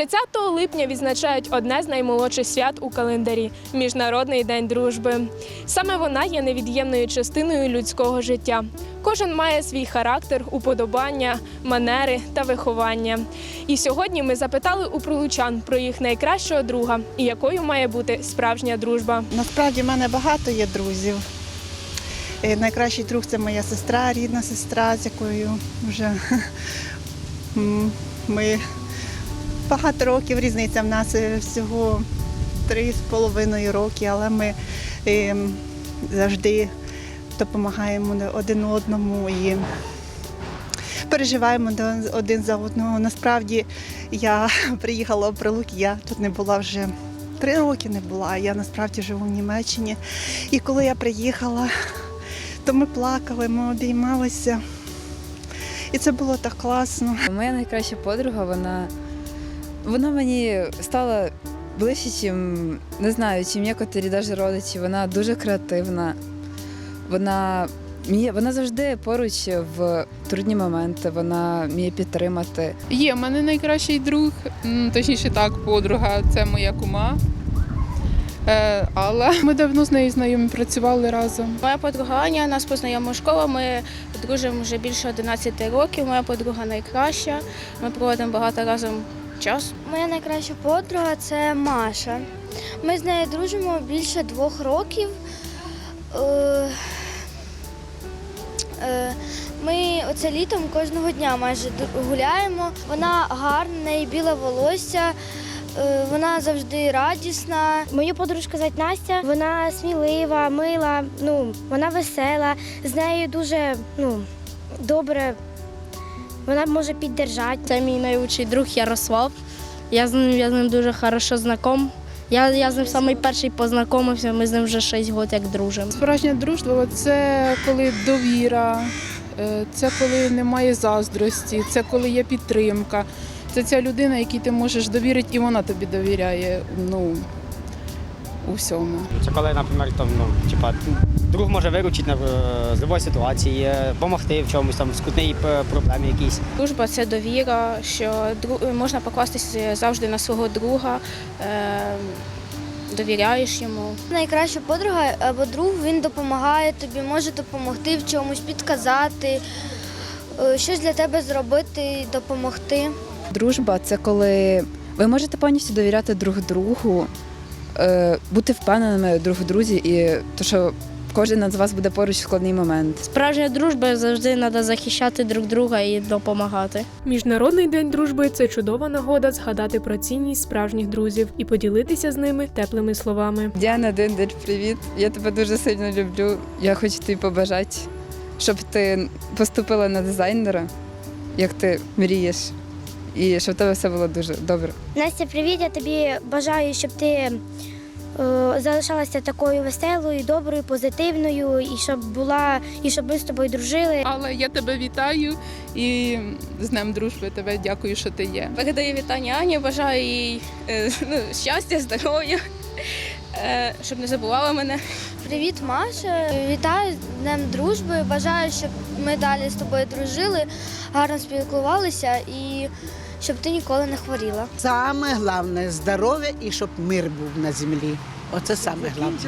30 липня відзначають одне з наймолодших свят у календарі Міжнародний день дружби. Саме вона є невід'ємною частиною людського життя. Кожен має свій характер, уподобання, манери та виховання. І сьогодні ми запитали у прилучан про їх найкращого друга і якою має бути справжня дружба. Насправді в мене багато є друзів. Е, Найкращий друг це моя сестра, рідна сестра, з якою вже ми багато років різниця в нас е, всього три з половиною роки, але ми е, завжди допомагаємо один одному і переживаємо один за одного. Насправді я приїхала в Прилук, я тут не була вже три роки не була. Я насправді живу в Німеччині. І коли я приїхала, то ми плакали, ми обіймалися. І це було так класно. Моя найкраща подруга, вона, вона мені стала ближче, чим не знаю, чим некоторі навіть родичі. Вона дуже креативна. Вона, вона завжди поруч в трудні моменти, вона вміє підтримати. Є, в мене найкращий друг, точніше так, подруга, це моя кума. Е, Алла. Ми давно з нею знайомі працювали разом. Моя подруга Аня, нас познайомила школа. Ми дружимо вже більше 11 років. Моя подруга найкраща. Ми проводимо багато разом часу. Моя найкраща подруга це Маша. Ми з нею дружимо більше двох років. Е, е, Ми оце літом кожного дня майже гуляємо. Вона гарна, в неї біле волосся, е, вона завжди радісна. Мою подружку звати Настя. Вона смілива, мила, ну, вона весела, з нею дуже ну, добре. Вона може піддержати. Це мій найкращий друг Ярослав. Я з ним, я з ним дуже хорошо знаком. Я, я з ним самий перший познайомився, ми з ним вже 6 років як дружимо. Справжня дружба це коли довіра, е, це коли немає заздрості, це коли є підтримка. Це ця людина, якій ти можеш довірити, і вона тобі довіряє ну, у всьому. Це коли, наприклад, там, ну, типа, друг може виручити е, з любої ситуації, допомогти в чомусь там скрутній п- проблемі якійсь. Дружба це довіра, що можна покластися завжди на свого друга, е, довіряєш йому. Найкраща подруга або друг він допомагає тобі, може допомогти в чомусь, підказати, е, щось для тебе зробити, допомогти. Дружба це коли ви можете повністю довіряти друг другу, е, бути впевненими друг в друзі, і то, що кожен з вас буде поруч в складний момент. Справжня дружба завжди треба захищати друг друга і допомагати. Міжнародний день дружби це чудова нагода згадати про цінність справжніх друзів і поділитися з ними теплими словами. Діана Диндер, привіт. Я тебе дуже сильно люблю. Я хочу тобі побажати, щоб ти поступила на дизайнера, як ти мрієш, і щоб в тебе все було дуже добре. Настя, привіт! Я тобі бажаю, щоб ти залишалася такою веселою, доброю, позитивною, і щоб була, і щоб ми з тобою дружили. Але я тебе вітаю і з Днем дружби тебе дякую, що ти є. Передаю вітання Ані, бажаю їй е, ну, щастя, здоров'я, е, щоб не забувала мене. Привіт, Маша! Вітаю з Днем дружби. Бажаю, щоб ми далі з тобою дружили, гарно спілкувалися і щоб ти ніколи не хворіла. Саме головне здоров'я і щоб мир був на землі. Оце саме головне.